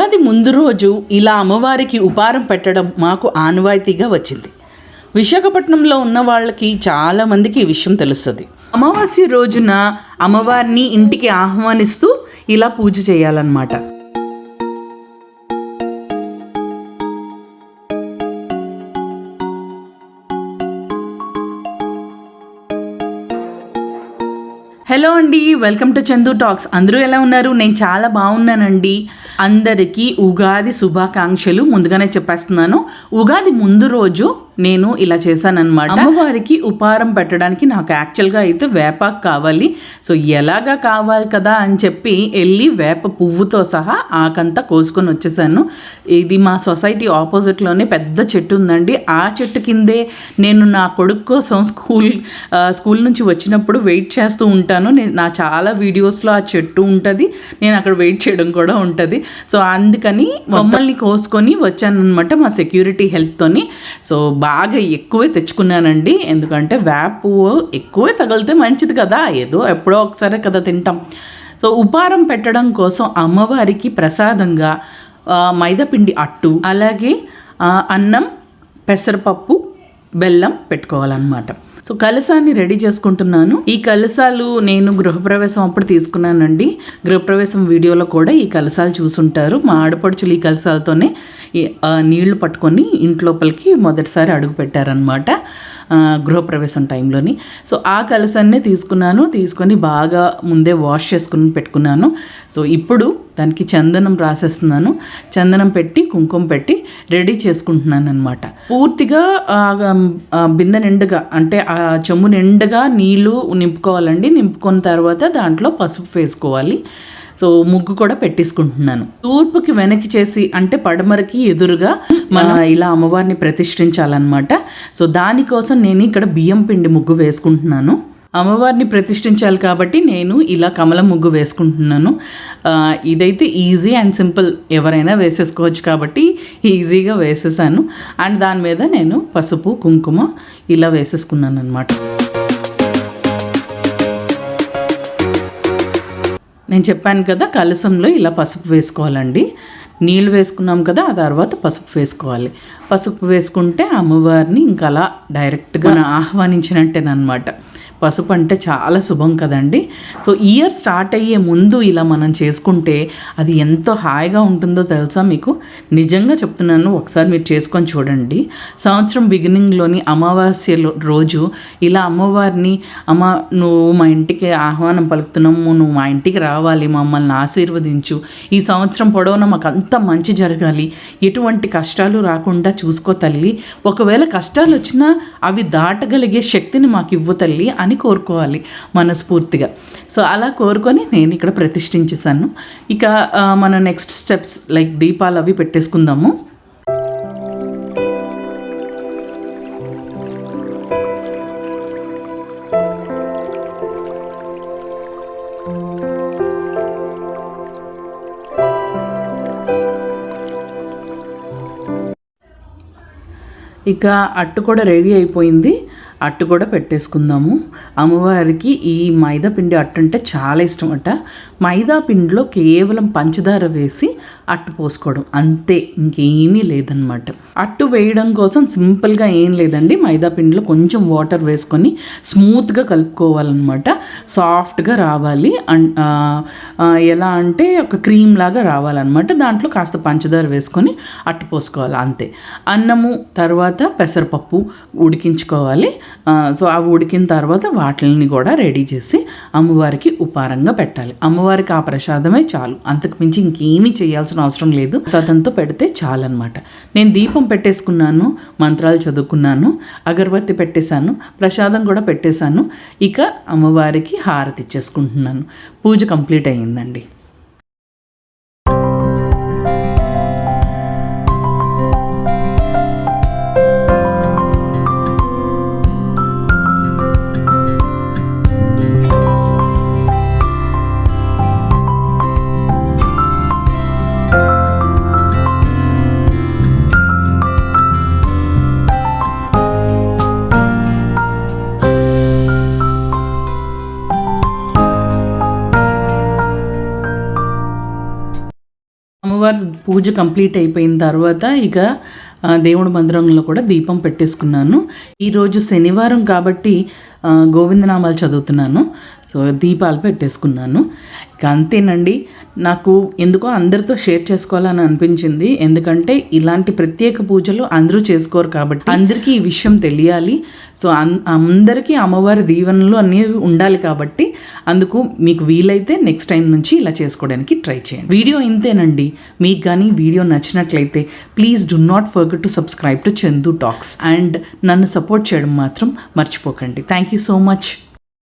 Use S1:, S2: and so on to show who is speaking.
S1: ఉగాది ముందు రోజు ఇలా అమ్మవారికి ఉపారం పెట్టడం మాకు ఆనవాయితీగా వచ్చింది. విశాఖపట్నంలో ఉన్న వాళ్ళకి చాలామందికి ఈ విషయం తెలుస్తుంది. అమావాస్య రోజున అమ్మవారిని ఇంటికి ఆహ్వానిస్తూ ఇలా పూజ చేయాలన్నమాట. హలో అండి వెల్కమ్ టు చందు టాక్స్. అందరూ ఎలా ఉన్నారు? నేను చాలా బాగున్నానండి. అందరికీ ఉగాది శుభాకాంక్షలు. ముందుగానే చెప్పేస్తున్నాను. ఉగాది ముందు రోజు నేను ఇలా చేశానన్నమాట. అమ్మవారికి ఉపారం పెట్టడానికి నాకు యాక్చువల్గా అయితే వేపాకు కావాలి. సో ఎలాగా కావాలి కదా అని చెప్పి వెళ్ళి వేప పువ్వుతో సహా ఆకంతా కోసుకొని వచ్చేసాను. ఇది మా సొసైటీ ఆపోజిట్లోనే పెద్ద చెట్టు ఉందండి. ఆ చెట్టు కిందే నేను నా కొడుకు కోసం స్కూల్ స్కూల్ నుంచి వచ్చినప్పుడు వెయిట్ చేస్తూ ఉంటాను. నేను నా చాలా వీడియోస్లో ఆ చెట్టు ఉంటుంది. నేను అక్కడ వెయిట్ చేయడం కూడా ఉంటుంది. సో అందుకని మమ్మల్ని కోసుకొని వచ్చానమాట మా సెక్యూరిటీ హెల్ప్తోని సో బాగా ఎక్కువే తెచ్చుకున్నానండి. ఎందుకంటే వేప ఎక్కువే తగిలితే మంచిది కదా. ఏదో ఎప్పుడో ఒకసారి కదా తింటాం. సో ఉపారం పెట్టడం కోసం అమ్మవారికి ప్రసాదంగా మైదాపిండి అట్టు అలాగే అన్నం పెసరపప్పు బెల్లం పెట్టుకోవాలన్నమాట. సో కలసాన్ని రెడీ చేసుకుంటున్నాను. ఈ కలసాలు నేను గృహప్రవేశం అప్పుడు తీసుకున్నానండి. గృహప్రవేశం వీడియోలో కూడా ఈ కలసాలు చూసుంటారు. మా ఆడపడుచులు ఈ కలసాలతోనే నీళ్ళు పట్టుకొని ఇంట్లోపలికి మొదటిసారి అడుగు పెట్టారనమాట గృహప్రవేశం టైంలోని. సో ఆ కలసన్నే తీసుకున్నాను తీసుకొని బాగా ముందే వాష్ చేసుకుని పెట్టుకున్నాను. సో ఇప్పుడు దానికి చందనం రాసేస్తున్నాను. చందనం పెట్టి కుంకుమ పెట్టి రెడీ చేసుకుంటున్నాను అనమాట పూర్తిగా బిందె నిండుగా అంటే ఆ చెమ్ము నిండుగా నీళ్ళు నింపుకోవాలండి. నింపుకున్న తర్వాత దాంట్లో పసుపు వేసుకోవాలి. సో ముగ్గు కూడా పెట్టేసుకుంటున్నాను. తూర్పుకి వెనక్కి చేసి అంటే పడమరకి ఎదురుగా మనం ఇలా అమ్మవారిని ప్రతిష్ఠించాలన్నమాట. సో దానికోసం నేను ఇక్కడ బియ్యం పిండి ముగ్గు వేసుకుంటున్నాను. అమ్మవారిని ప్రతిష్ఠించాలి కాబట్టి నేను ఇలా కమలం ముగ్గు వేసుకుంటున్నాను. ఇదైతే ఈజీ అండ్ సింపుల్ ఎవరైనా వేసేసుకోవచ్చు కాబట్టి ఈజీగా వేసేసాను. అండ్ దాని మీద నేను పసుపు కుంకుమ ఇలా వేసేసుకున్నాను అనమాట నేను చెప్పాను కదా కలసంలో ఇలా పసుపు వేసుకోవాలండి. నీళ్ళు వేసుకున్నాం కదా ఆ తర్వాత పసుపు వేసుకోవాలి. పసుపు వేసుకుంటే అమ్మవారిని ఇంకా అలా డైరెక్ట్గా ఆహ్వానించినట్టేనమాట పసుపు అంటే చాలా శుభం కదండి. సో ఇయర్ స్టార్ట్ అయ్యే ముందు ఇలా మనం చేసుకుంటే అది ఎంతో హాయిగా ఉంటుందో తెలుసా మీకు? నిజంగా చెప్తున్నాను ఒకసారి మీరు చేసుకొని చూడండి. సంవత్సరం బిగినింగ్లోని అమావాస్య రోజు ఇలా అమ్మవారిని అమ్మ నువ్వు మా ఇంటికి ఆహ్వానం పలుకుతున్నాము నువ్వు మా ఇంటికి రావాలి మమ్మల్ని ఆశీర్వదించు. ఈ సంవత్సరం పొడవునా మాకు అంత మంచి జరగాలి. ఎటువంటి కష్టాలు రాకుండా చూసుకో తల్లి. ఒకవేళ కష్టాలు వచ్చినా అవి దాటగలిగే శక్తిని మాకు ఇవ్వు తల్లి అని కోరుకోవాలి మనస్ఫూర్తిగా. సో అలా కోరుకొని నేను ఇక్కడ ప్రతిష్ఠించేసాను ఇక మనం మన నెక్స్ట్ స్టెప్స్ లైక్ దీపాలు అవి పెట్టేసుకుందాము. ఇక అట్టు కూడా రెడీ అయిపోయింది. అట్టు కూడా పెట్టేసుకుందాము. అమ్మవారికి ఈ మైదా పిండి అట్టు అంటే చాలా ఇష్టం అట మైదా పిండిలో కేవలం పంచదార వేసి అట్టు పోసుకోవడం అంతే ఇంకేమీ లేదనమాట అట్టు వేయడం కోసం సింపుల్గా ఏం లేదండి మైదా పిండిలో కొంచెం వాటర్ వేసుకొని స్మూత్గా కలుపుకోవాలన్నమాట. సాఫ్ట్గా రావాలి. ఎలా అంటే ఒక క్రీమ్ లాగా రావాలన్నమాట. దాంట్లో కాస్త పంచదార వేసుకొని అట్టు పోసుకోవాలి అంతే. అన్నము తర్వాత పెసరపప్పు ఉడికించుకోవాలి. సో అవి ఉడికిన తర్వాత వాటిని కూడా రెడీ చేసి అమ్మవారికి ఉపారంగా పెట్టాలి. అమ్మవారికి ఆ ప్రసాదమే చాలు. అంతకు మించి ఇంకేమీ చేయాల్సిన అవసరం లేదు. ప్రసాదంతో పెడితే చాలు అనమాట నేను దీపం పెట్టేసుకున్నాను మంత్రాలు చదువుకున్నాను అగరబత్తి పెట్టేశాను ప్రసాదం కూడా పెట్టేశాను. ఇక అమ్మవారికి హారతి ఇచ్చేసుకుంటున్నాను. పూజ కంప్లీట్ అయ్యిందండి. పూజ కంప్లీట్ అయిపోయిన తర్వాత ఇక దేవుడి మందిరంలో కూడా దీపం పెట్టేసుకున్నాను. ఈరోజు శనివారం కాబట్టి గోవిందనామాలు చదువుతున్నాను. సో దీపాలు పెట్టేసుకున్నాను. ఇక అంతేనండి. నాకు ఎందుకో అందరితో షేర్ చేసుకోవాలని అనిపించింది. ఎందుకంటే ఇలాంటి ప్రత్యేక పూజలు అందరూ చేసుకోరు కాబట్టి అందరికీ ఈ విషయం తెలియాలి. సో అందరికీ అమ్మవారి దీవెనలు అన్నీ ఉండాలి కాబట్టి అందుకు మీకు వీలైతే నెక్స్ట్ టైం నుంచి ఇలా చేసుకోవడానికి ట్రై చేయండి. వీడియో ఇంతేనండి. మీకు కానీ వీడియో నచ్చినట్లయితే please do not forget to subscribe to Chandu talks and నన్ను సపోర్ట్ చేయడం మాత్రం మర్చిపోకండి. Thank you so much